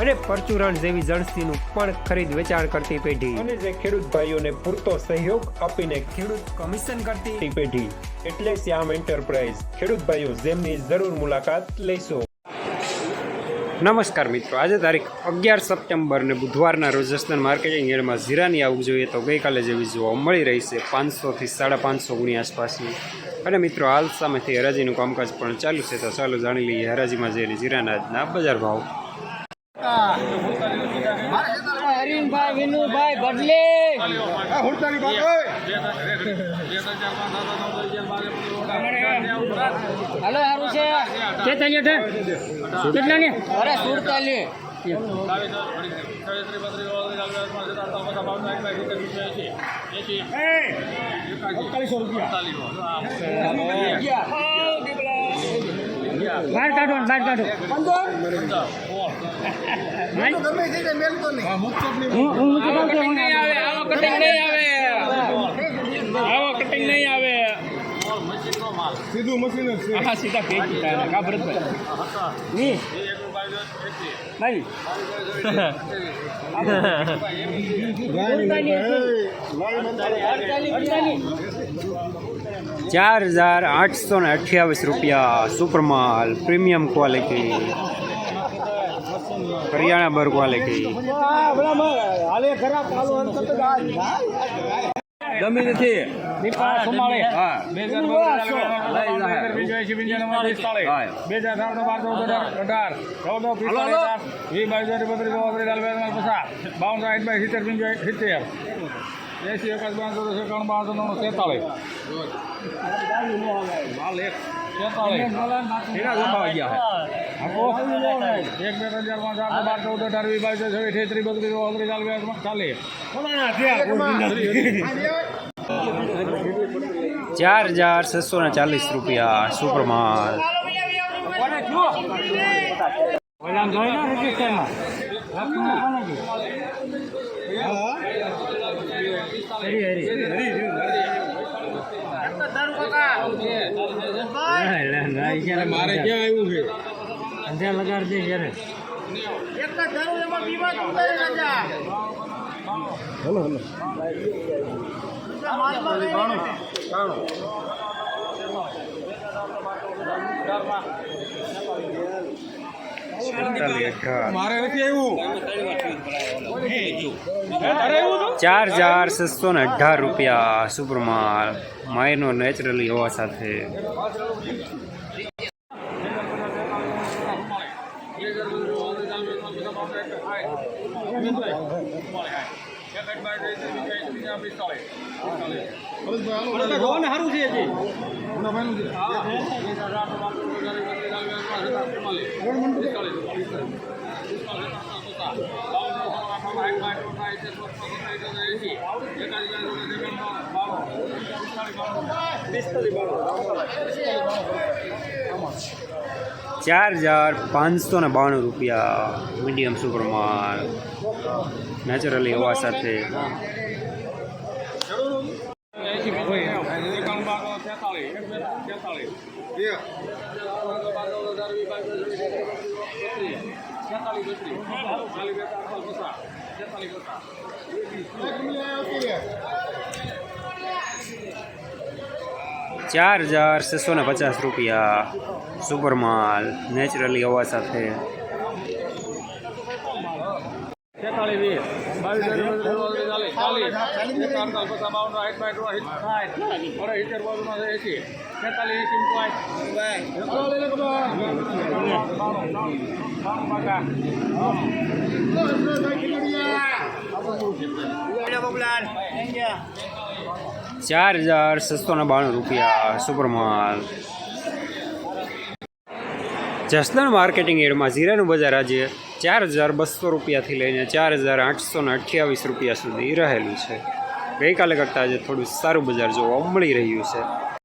અને પરચુરણ જેવી જણસીનું પણ ખરીદ વેચાણ કરતી પેઢી. અને જે ખેડૂત ભાઈઓને પૂરતો સહયોગ આપીને ખેડૂત કમિશન કરતી પેઢી. એટલે શ્યામ એન્ટરપ્રાઇઝ. ખેડૂત ભાઈઓ જેમની જરૂર મુલાકાત લેશો નમસ્કાર મિત્રો આજે તારીખ અગિયાર સપ્ટેમ્બર ને બુધવારના રોજ જસદન માર્કેટિંગ યાર્ડમાં જીરાની આવક જોઈએ તો ગઈકાલે જેવી જોવા મળી રહી છે પાંચસોથી સાડા પાંચસો ગુણી આસપાસની. અને મિત્રો હાલ સામેથી હરાજીનું કામકાજ પણ ચાલુ છે તો ચાલો જાણી લઈએ હરાજીમાં જઈને જીરાના આજના બજાર ભાવ. હરીનભાઈ વિનુભાઈ બદલે હાલો સારું છે. કેટલા કેટલા ને અરે સુડતાલીસ બહાર કાઢો બહાર કાઢો. હું હું મૂકી દઉં છું. આવો કટિંગ નહીં આવે. આવો કટિંગ નહીં આવે. સીધું મશીન જ છે. હા સીધા દીધા એને. કા ભરતભાઈ ની ભાઈ. ચાર હજાર આઠસો ને અઠ્યાવીસ રૂપિયા સુપરમાલ પ્રીમિયમ ક્વોલિટી. હરિયાણા બર ક્વોલિટી. ગમી નથી. બાવન સાઠ બાય સિત્તેર સિત્તેર એસી એકાદ બાંધો એકાવન બાંધો નવ તેતાલીસ માલ એક. તેતાલીસ એના જમાવા ગયા છે એક બે ચાર પાંચ બાર ચૌદ અઢાર વીસ બાવીસ છવ્વીસ ત્રીસ બત્રીસ ચાલીસ ચાલીસ. ચાર હજાર છસો ને ચાલીસ રૂપિયા સુપરમાલ. ઓલામ જોઈ ના હરી હરી. મારે ક્યાં આવ્યું છે? અંધ્યા લગાડ દે જ્યારે હલો હલો. કાણો આવ્યું ચાર હજાર છસો ને અઢાર રૂપિયા સુપરમાલ માયનો નેચરલી હોવા સાથે. સારું છે હજી ભાઈનું છે ચાર હજાર પાંચસો ને બાણું રૂપિયા મીડિયમ સુપરમાલ નેચરલી હોવા સાથે. ચાર હજાર છસો ને પચાસ રૂપિયા સુપરમાલ નેચરલી હવા સાથે તેતાલીસ ચાર હજાર છસો ને બાણું રૂપિયા, સુપરમાલ. જસદણ માર્કેટિંગ એડમાં જીરાનું બજાર આજે ચાર હજાર બસો રૂપિયાથી લઈને ચાર હજાર આઠસો ને અઠ્યાવીસ રૂપિયા સુધી રહેલું છે. ગઈકાલે કરતાં આજે થોડું સારું બજાર જોવા મળી રહ્યું છે.